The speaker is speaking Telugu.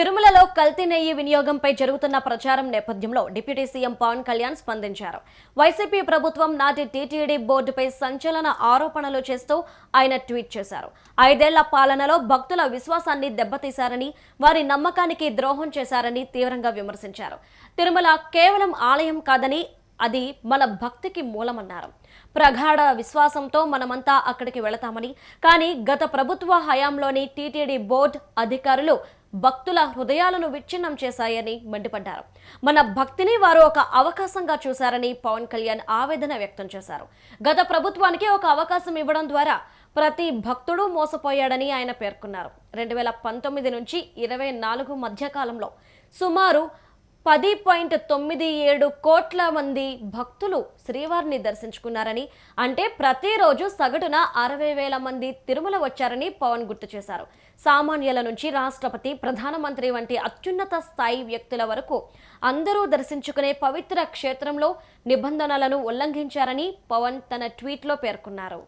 తిరుమలలో కల్తీ నెయ్యి వినియోగంపై జరుగుతున్న ప్రచారం నేపథ్యంలో డిప్యూటీ సీఎం పవన్ కళ్యాణ్ స్పందించారు. వైసీపీ ప్రభుత్వం నాటి టీటీడీ బోర్డుపై సంచలన ఆరోపణలు చేస్తూ ఆయన ట్వీట్ చేశారు. ఐదేళ్ళ పాలనలో భక్తుల విశ్వాసాన్ని దెబ్బతీశారని వారి నమ్మకానికి ద్రోహం చేశారని తీవ్రంగా విమర్శించారు. తిరుమల కేవలం ఆలయం కాదని అది మన భక్తికి మూలమన్నారు. ప్రగాఢ విశ్వాసంతో మనమంతా అక్కడికి వెళతామని కానీ గత ప్రభుత్వ హయాంలోని టీటీడీ బోర్డు అధికారులు భక్తుల హృదయాలను విచ్ఛిన్నం చేశాయని మండిపడ్డారు. మన భక్తిని వారు ఒక అవకాశంగా చూశారని పవన్ కళ్యాణ్ ఆవేదన వ్యక్తం చేశారు. గత ప్రభుత్వానికి ఒక అవకాశం ఇవ్వడం ద్వారా ప్రతి భక్తుడు మోసపోయాడని ఆయన పేర్కొన్నారు. రెండు వేల పంతొమ్మిది నుంచి ఇరవై నాలుగు మధ్యకాలంలో సుమారు పది పాయింట్ తొమ్మిది ఏడు కోట్ల మంది భక్తులు శ్రీవారిని దర్శించుకున్నారని అంటే ప్రతిరోజు సగటున అరవై వేల మంది తిరుమల వచ్చారని పవన్ గుర్తు చేశారు. సామాన్యుల నుంచి రాష్ట్రపతి ప్రధానమంత్రి వంటి అత్యున్నత స్థాయి వ్యక్తుల వరకు అందరూ దర్శించుకునే పవిత్ర క్షేత్రంలో నిబంధనలను ఉల్లంఘించారని పవన్ తన ట్వీట్లో పేర్కొన్నారు.